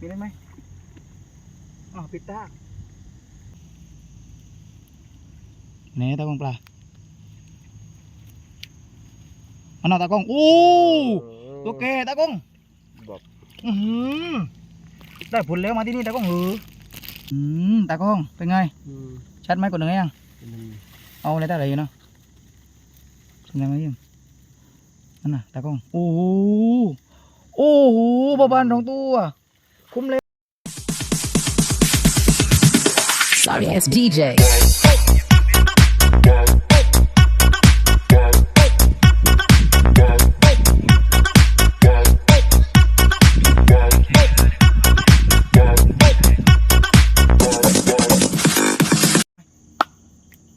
มีได้ไหมอ๋อปิดตาเน่ตากล้องปลาอันนั้นตากล้องโอ้ตัวแกตากล้องบอกอือหือได้ผลแล้วมาที่นี่ตากล้องเหรออืมตากล้องเป็นไงอืมชัดไหมกดหนึ่งยังเป็นยังไงเอาอะไรได้อะไรอยู่เนาะเป็นไงมายิ่งนั่นน่ะตากล้องโอ้โหโอ้โหบาบานสองตัว คุ้มเลย Sorry, it's DJ.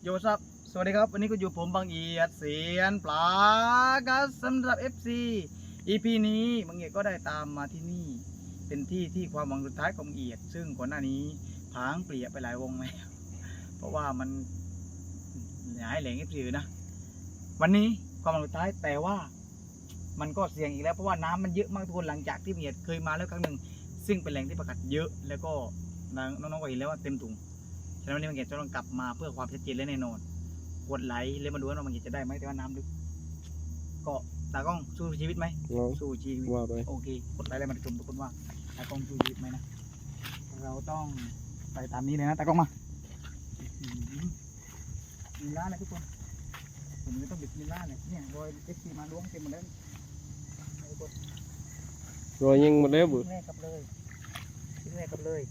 โยซับสวัสดีครับ วันนี้ก็อยู่ผมบางเอียดเสียนปลาครับสำหรับ FC EP นี้บางเอียดก็ได้ตามมาที่นี่ เป็นที่ที่ความหวังสุดท้ายของบางเอียด ซึ่งก่อนหน้านี้ผางเปลี่ยไปหลายวงแล้วเพราะว่ามันหายแหล่ง FC นะ วันนี้ความหวังสุดท้ายแต่ว่ามันก็เสี่ยงอีกแล้วเพราะว่าน้ำมันเยอะมากทุกคนหลังจากที่บางเอียดเคยมาแล้วครั้งหนึ่งซึ่งเป็นแหล่งที่ประกัดเยอะ แล้วก็น้องๆก็เห็นแล้วว่าเต็มถุงฉะนั้นวันนี้บางเกตจะต้องกลับมาเพื่อความชัดเจนและแน่นอนกดไลค์แล้วมาดูว่าน้องบางเกตจะได้ไหมแต่ว่าน้ำลึกก็ตากล้องสู้ชีวิตไหมลองสู้ชีวิตว่าไปโอเคกดไลค์แล้วมาชมทุกคนว่าตากล้องสู้ชีวิตไหมนะ เราต้องไปตามนี้เลยนะตากล้องมาอื้อหือมีล่าเลยทุกคนผมจะต้องบิดมีล่าเนี่ยเนี่ยรอยเอ็กซีมาล้วงเต็มหมดแล้วนี่ทุกคนรอยยิงหมดแล้วบุชิ้นแรกกลับเลยชิ้นแรกกลับเลย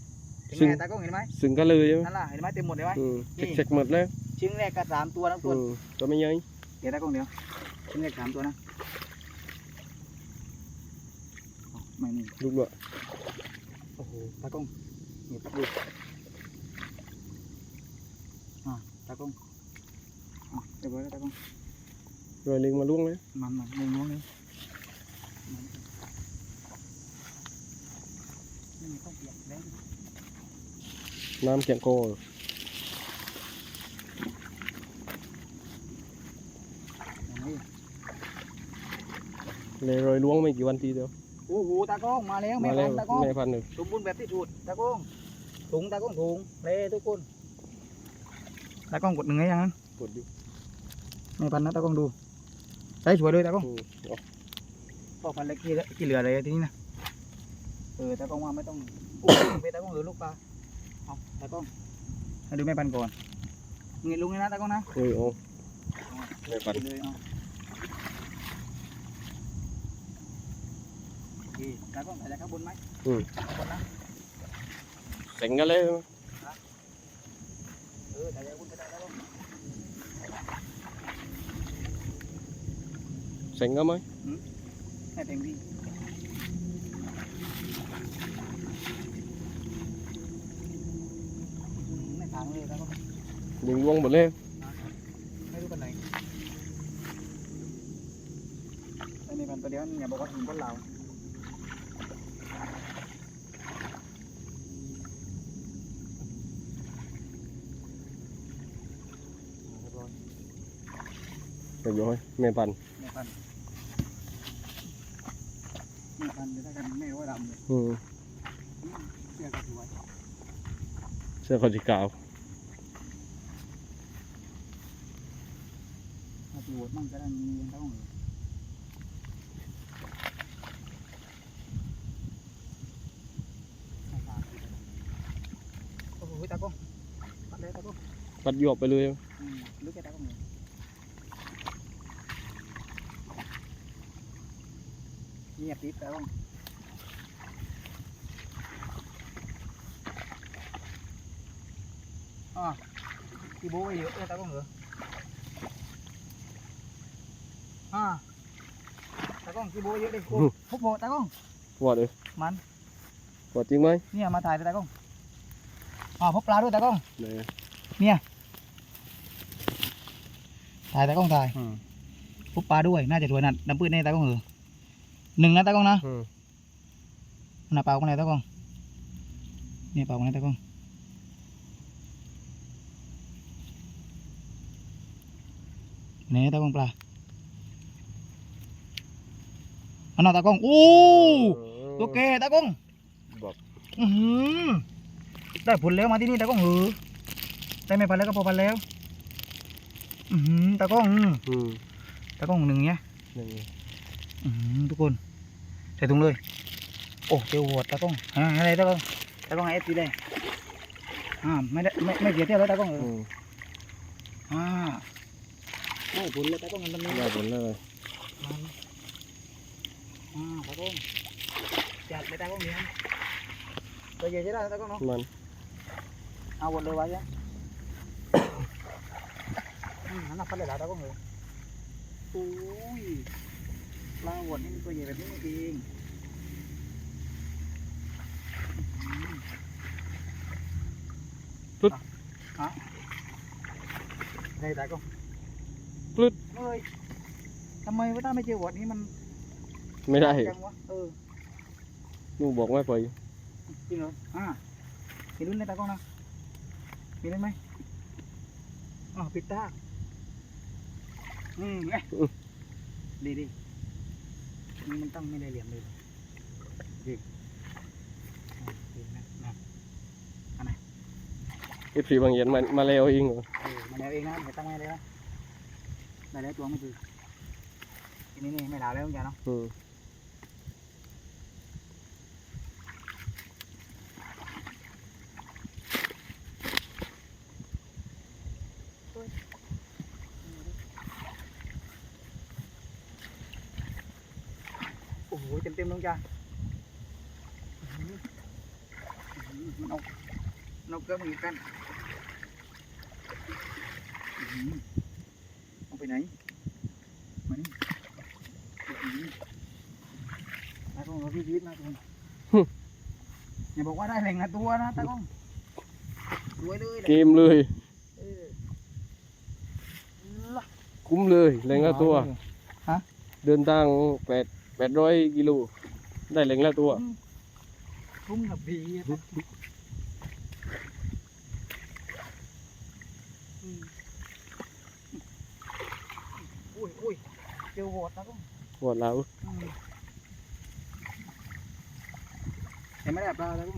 ถึงซึ่งไงตากล้องเห็นไหมสึงกันเลยใช่ไหมนั่นล่ะเห็นไหมเต็มหมดเลยไหมอืมนี่เช็คๆหมดแล้วชิ้นแรกก็สามตัวทั้งตัวอืมตัวไม่ใหญ่เดี๋ยวตากล้องเดี๋ยวชิ้นแรกสามตัวนะอ๋อ ไม่นี่ลูกด้วยโอ้โหตากล้องเดี๋ยวแป๊บดูอ่าตากล้องอะเดี๋ยวไว้แล้วตากล้องรอยลิงมาล่วงเลยมันมันมึงล้วงเลยมันนี่ต้องเปียกแล้วน้ำเขียงคออย่างนี้เลยรอยล้วงไม่กี่วันทีเดียว โอ้โหตากล้องมาแล้วแม่มาพัแล้ว นธุ์ตากล้องแม่พันธุ์หนึ่งสมบูรณ์แบบที่สุดตากล้องถุงตากล้องถุงเล่ทุกคนตากล้องกดหนึ่งให้ยังนั้นกดอยู่แม่พันธุ์นะตากล้องดูใช้สวยเลยตากล้อง อืมเอาพ่อพันธุ์เล็กที่ที่เหลืออะไรทีนี้นะเออตากล้องว่าไม่ต้องโอ้ยไปตากล้องเหลือลูกปลาเอาตากล้องให้ดูแม่พันธุ์ก่อนเงี้ยลุงเลยนะตากล้องนะ เออเอาแม่พันธุ์เลยเอา โอเคตากล้องใส่จากข้างบนไหมอืม ข้างบนนะ เสงกันเลย เออใส่จากข้างบนก็ได้ตากล้องเสงกันไหมให้เต็มที่อืมไม่ถางเลยตากล้องลิงล่วงหมดแล้วไม่รู้กันไหนไอ้นี่พันตัวเดียวนี่อย่าบอกว่าถึงคนเราเรียบร้อย เรียบร้อยแม่พันธุ์แม่พันธุ์แม่พันธุ์เดี๋ยวถ้ากันไม่ว่าดำเลยอืมอืมเสื้อก็สวยเสื้อคอสีขาวถ้าตีโหวตมั่งก็ได้มีเท่าไหร่โอ้โหตากล้องปัดเลยตากล้องปัดหยวบไปเลย อืมลึกแค่ตากล้องเลย เงียบปิ๊บตากล้องอะพี่โบ้ไปเยอะเลยตากล้องเหรออะตากล้องพี่โบ้เยอะเลยโอ้พบโบตากล้องวอดเลยมันวอดจริงไหมเนี่ยมาถ่ายเลยตากล้องอ่าพบปลาด้วยตากล้องเนี่ยถ่ายตากล้องถ่ายอืมพบปลาด้วย น่าจะสวยนะน้ำปื้นแน่ตากล้องเหรอ หนึ่งนะตากล้องนะอืมหน้าเปล่าคนไหนตากล้องนี่เปล่าคนไหนตากล้องไหนตากล้องปลาอันนั้นตากล้องโอ้ตัวแกตากล้องบอกอื้อหือได้ผลแล้วมาที่นี่ตากล้องเออได้ไม่พันแล้วก็พอพันแล้วอือหือตากล้องอืมตากล้องหนึ่งเนี้ยนั่นไงอือหือทุกคน ใส่ถุงเลย โอ้เจอหัวตากล้องอ่าอะไรตากล้องตากล้องเอฟซีเลยอ่าไม่ได้ไม่ไม่เสียเที่ยวแล้วตากล้องเอออืมอ่าได้ผลแล้วตากล้องมันตรงนี้ได้ผลแล้วเลยมันอ่าตากล้องจัดไปตากล้องเนี้ยตัวใหญ่ใช่ไหมตากล้องเนาะมันเอาวนเลยไว้ยังอืมหันหน้าพัดเลยเหรอตากล้องเหรอโอ้ย ปลาวนนี่มันตัวใหญ่แบบนี้นี่เองปึ๊บฮะได้ตากล้องปลึดเฮ้ยทำไมว่าถ้าไม่เจอวนนี้มันไม่ได้จังวะเออลูกบอกไม่ปล่อยจริงเหรออ่ามีรุ่นในตากล้องนะมีรุ่นไหมอ๋อปิดตาอืมเอ๊ะดีดีนี่ มันต้องไม่ได้เหลี่ยมเลยดีอะดีนะนะเอฟซีบางเย็นมามาแล้วเองเหรอเออมาแล้วเองนะไม่ตั้งไม่เลยนะได้แล้วตัวไม่คือทีนี้นี่ไม่หลาแล้วจ้ะเนาะอืม อ้โหเต็มเต็มๆลงจ้ะอื้อหืออื้อหือมันเอามันเอาเกลือมาอีกกันอื้อหือเอาไปไหนมานี่อื้อหือตากล้องเราพี่ชีวิตนะทุกคนอย่าบอกว่าได้แหล่งละตัวนะตากล้องรวยเลยแหละเกมเลยเออล่ะคุ้มเลยแรงละตัว เดินทางแปดแปดร้อยกิโลได้แรงละตัวคุ้มกับบีอะครับอืมอุ้ยอุ้ยเจอโหดนะก็หมดแล้วอืมเห็นไหมแบบปลาแล้วก็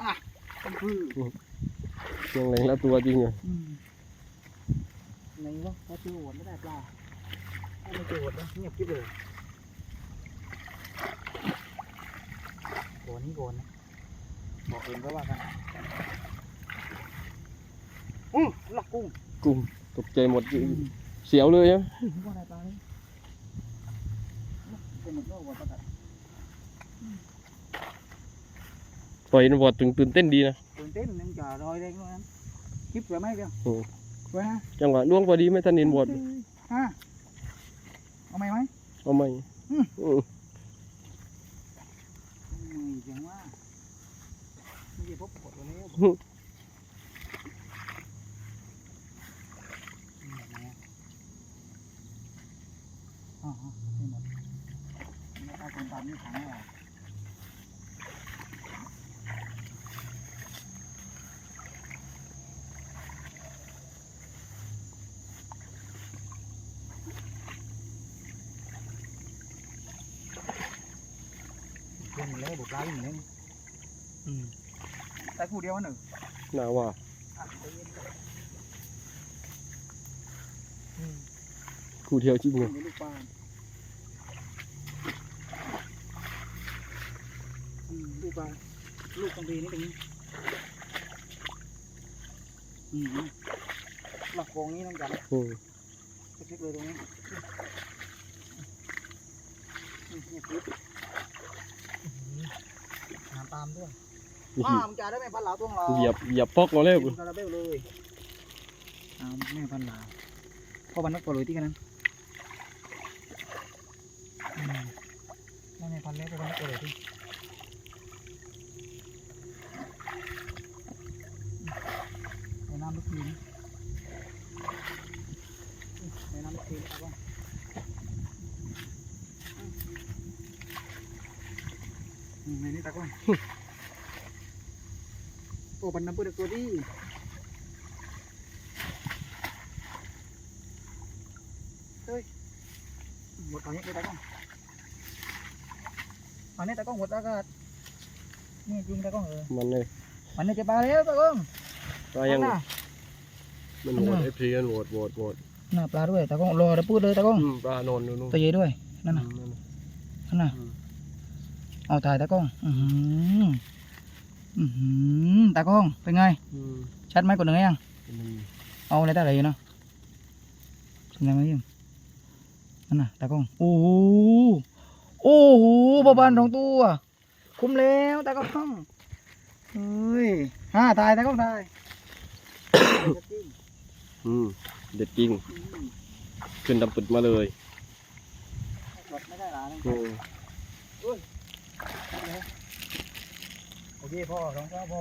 อะเป็นพืชยังแรงละตัวจริงเหรออืม ไหนวะถ้าเจอโหดไม่ได้ปลาถ้าไม่เจอโหดนะเงียบกิ๊บเลยโหนี่โหนนะบอกเองก็ว่ากันอือลักกุ้งกุ้งตกใจหมดเสียวเลยอะว่าได้ปลาเลยเป็นหมดโลกว่าปลากัดปล่อยมันบอดตื่นตื่นเต้นดีนะตื่นเต้นนึงจะรอยแรงด้วยนั้นคลิปสวยไหมเพียวโอ้ สวยฮะจังหวะล่วงพอดีไม่ทันเห็นบอดฮะเอาไหมไหมเอาไหมอืมอืมไม่เสียงว่าไม่ใช่พบกดวันนี้อ๋อไม่หมดไม่ได้คนตามนี่ขังไม่ออกเนหมดแล้วบุกปลาเล่นหมดแล้วอืมแต่คู่เดียวหนึ่งน่าว่าอะใจเย็นอืมคู่เดียวจริงเหรอมีลูกปลาอืมลูกปลาลูกตรงนี้นี่ตรงนี้อืมหลักโกงนี้ต้องจับอืมเช็คเลยตรงนี้อืมเนี่ยปึ๊บอื้อหือ หาตามด้วยป้ามึงจ่ายได้ไหมพันหลาตัวของเราเหยียบเหยียบปอกเราแล้วกินคาราเบลเลยเอาแม่พันหลาพ่อพันนกปล่อยที่กันนั้นอืมแม่พันเล็กพ่อพันนกปล่อยที่ในน้ำลูกทีนในน้ำลูกทีนเอาบ้างอืมในนี้ตะก้อนโอ้ปันน้ำเปื้อนตัวดีเฮ้ยหมดตอนนี้ไปตะก้อนอันนี้ตากล้องหดอากาศนี่จริงตากล้องเออมันเลยมันนี่จะปลาแล้วตากล้องก็ยังน่ะมันโหวตอันน่ะเอฟซีกันโหวตโหวตโหวตน่ะปลาด้วยตากล้องรอเดี๋ยวพูดเลยตากล้องอืมปลานอนอยู่นู่นตัวใหญ่ด้วยนั่นน่ะอืมนั่นน่ะอืม เอาถ่ายตากล้อง อือหืออือหือตากล้อง เป็นไงอืมชัดไหมกดหนึ่งยังอืมเอาอะไรได้เลยเนาะเป็นไงมายิ่งนั่นน่ะตากล้อง โอ้โห โอ้โหประมาณสองตัว คุ้มแล้วตากล้องเฮ้ยฮ่าถ่ายตากล้องถ่ายอืมเด็ดจริง ขึ้นดำปุดมาเลยกดไม่ได้หรออื มโอเคพ่อสองพ่อพ่อ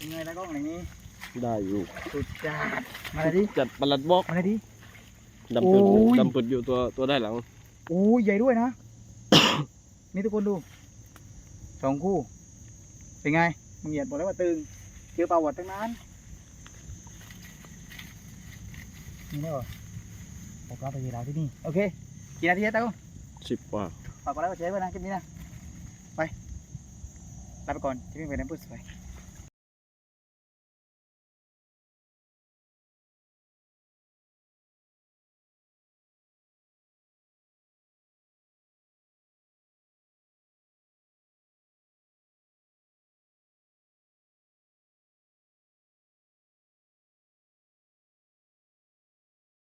ยังไงตากล้องอย่างนี้ได้อยู่สุดจัดมาเลยดิจัดประหลัดบอกมาเลยดิดำปุดโอ้ยดำปุดอยู่ตัวตัวได้หลังโอ้ยใหญ่ด้วยนะ นี่ทุกคนดูสองคู่ เป็นไงมึงเหยียดบอกแล้วว่าตึงเจอปลาหวัดตั้งนานนี่ได้เหรอผมรับไปยีราที่นี่ โอเคกี่นาทีแล้วตากล้องสิบกว่าฝากกดไลค์กดแชร์ไว้นะคลิปนี้นะไป ลาไปก่อนที่นี่เป็นน้ำพุสวย